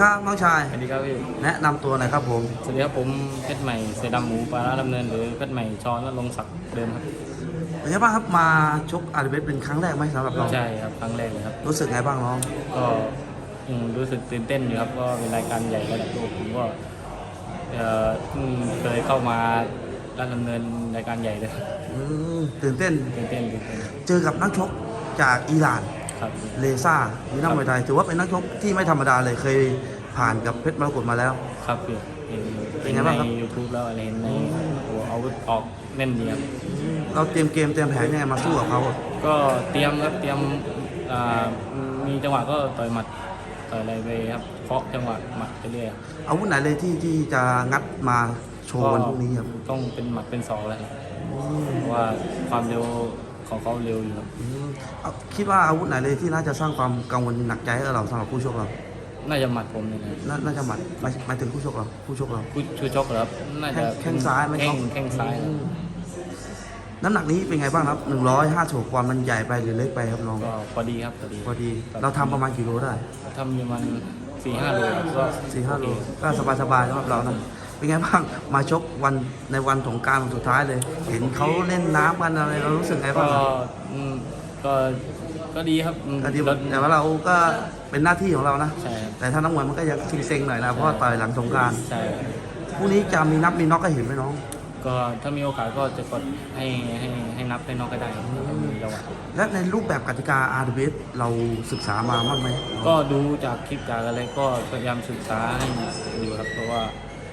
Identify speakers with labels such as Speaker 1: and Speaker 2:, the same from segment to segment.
Speaker 1: ครับน้องชาย
Speaker 2: สวัสดีครับพี่
Speaker 1: แนะนำตัวหน่อยครับผม
Speaker 2: สวัสดีครับผมเพชรใหม่เสือดำหมูปลาร้าดำเนินหรือเพชรใหม่ชอนและลงศักดิ์เดิมครับ
Speaker 1: เป็นไงบ้างครับมาชกอาร์เบสเป็นครั้งแรกไหมสำหรับเรา
Speaker 2: ใช่ครับครั้งแรกเลยครับ
Speaker 1: รู้สึกไงบ้างน้อง
Speaker 2: ก็อืมรู้สึกตื่นเต้นอยู่ครับก็เป็นรายการใหญ่ระดับโลกผมก็เอ่อเพิ่งเคยเข้ามาราชดำเนินรายการใหญ่เลยครับ
Speaker 1: อืมตื่นเต้น
Speaker 2: ตื่นเต้นตื่นเต้น
Speaker 1: เจอกับนักชกจากอิหร่าน
Speaker 2: ครับ
Speaker 1: เลซ่ามีนักมวยไทยถือว่าเป็นนักชกที่ไม่ธรรมดาเลยเคยผ่านกับเพชรมรกตมาแล้ว
Speaker 2: ครับพี่เห็น
Speaker 1: เป็นไงบ้างครับ
Speaker 2: ในยูทูบแล้วอะไรเห็นในโอ้อาวุธออกแน่นดีครับ
Speaker 1: เราเตรียมเกมเตรียมแผนยังไงมาสู้กับเขา
Speaker 2: ก็เตรียมครับเตรียมอ่ามีจังหวะก็ต่อยหมัดต่อยอะไรไปครับเคาะจังหวะหมัดไปเรื่อยครับ
Speaker 1: อาวุธไหนเลยที่ที่จะงัดมาโชว์วันพรุ่งนี้ครับ
Speaker 2: ต้องเป็นหมัดเป็นสองเลยครับเพราะว่าความเร็ว ของเขาเร็วอยู่ครับ
Speaker 1: อืมเอาคิดว่าอาวุธไหนเลยที่น่าจะสร้างความกังวลหนักใจให้กับเราสำหรับผู้ชกเรา
Speaker 2: น่าจะหมัดผมเลยนะ
Speaker 1: นาน่าจะหมัดหมายหมายถึงผู้ชกเราผู้ชกเรา
Speaker 2: ผู้ชูชกเหรอครับน่าจะ
Speaker 1: แข้งซ้ายไหม
Speaker 2: แข้
Speaker 1: ครั
Speaker 2: ง
Speaker 1: บ
Speaker 2: แข้งซ้ายครับ
Speaker 1: น้ำหนักนี้เป็นไงบ้างครับ150ปอนด์มันใหญ่ไปหรือเล็กไปครับน้อง
Speaker 2: ก็พอดีครับพอดี
Speaker 1: พอดีเราทำประมาณกี่โลได้
Speaker 2: ทำอยู่มันสี่ห้าโลครับก็
Speaker 1: สี่ห้าโล
Speaker 2: อเค
Speaker 1: ก็สบายๆสำหรับเรานะ เป็นไงบ้างมาชกวันในวันสงกรารวันสุดท้ายเลย เห็นเขาเล่นน้ำกันอะไรเรารู้สึกไง
Speaker 2: ก็
Speaker 1: บ้างครับ
Speaker 2: อืมก็ก็ดีครับอืม
Speaker 1: ก็ดี
Speaker 2: แล้ว
Speaker 1: แต่ว่าเราก็เป็นหน้าที่ของเรานะ
Speaker 2: ใช่ครับ
Speaker 1: แต่ถ้านักมวยมันก็ยังชิงเซ็งหน่อยนะเพราะว่าต่อยหลังสงกราร
Speaker 2: ใช่ครับ
Speaker 1: พรุ่งนี้จะมีนับมีน็อกก็เห็นไหมน้อง
Speaker 2: ก็ถ้ามีโอกาสก็จะกดให้ให้ให้นับให้น้องก็ได้ครับถ้ามีจังหวะ
Speaker 1: และในรูปแบบกติกา r ์ s เราศึกษามาบ้างไหม
Speaker 2: ก็ดูจากคลิปจากอะไรก็พยายามศึกษาให้อยู่ครับเพราะว่า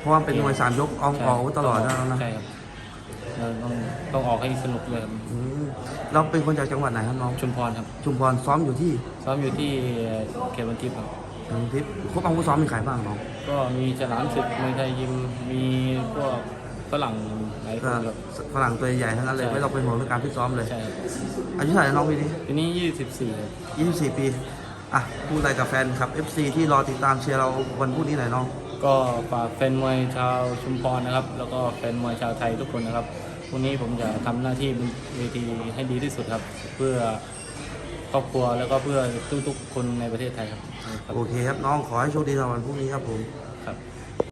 Speaker 1: เพราะว่าเป็นมวยสามยกอองออกตลอดนะนะ
Speaker 2: ใช่ครับเราต้องต้องออกให้สนุกเลยครับ
Speaker 1: อืมเราเป็นคนจากจังหวัดไหนครับน้อง
Speaker 2: ชุมพรครับ
Speaker 1: ชุมพรซ้อมอยู่ที่
Speaker 2: ซ้อมอยู่ที่เขตวันทิพย์ครับ
Speaker 1: ทางทิพย์ครบอาวุธซ้อมมีใครบ้างน้อง
Speaker 2: ก็มีฉลามศึกมวยไทยยิมมีพวกฝรั่งหลายค
Speaker 1: ก็
Speaker 2: นครับ
Speaker 1: ฝรั่งตัวใหญ่ทั้งนั้นเลย
Speaker 2: ใช่
Speaker 1: ไม่ต้องเป็นห่วงเรื่องการฟิตซ้อมเลย
Speaker 2: ใช่ครับ
Speaker 1: อายุเท่าไหร่น้องปีนี้
Speaker 2: ทีนี้ 24ครับ
Speaker 1: 24 ปี อะพูดอะไรกับแฟนครับ FC ที่รอติดตามเชียร์เราวันพรุ่งนี้หน่อยน้อง
Speaker 2: ก็ฝากแฟนมวยชาวชุมพรนะครับ แล้วก็แฟนมวยชาวไทยทุกคนนะครับวันนี้ผมจะทำหน้าที่บนเวทีให้ดีที่สุดครับ เพื่อครอบครัวแล้วก็เพื่อทุกๆคนในประเทศไทยครับ
Speaker 1: โอเคครับน้องขอให้โชคดีในวันพรุ่งนี้ครับผม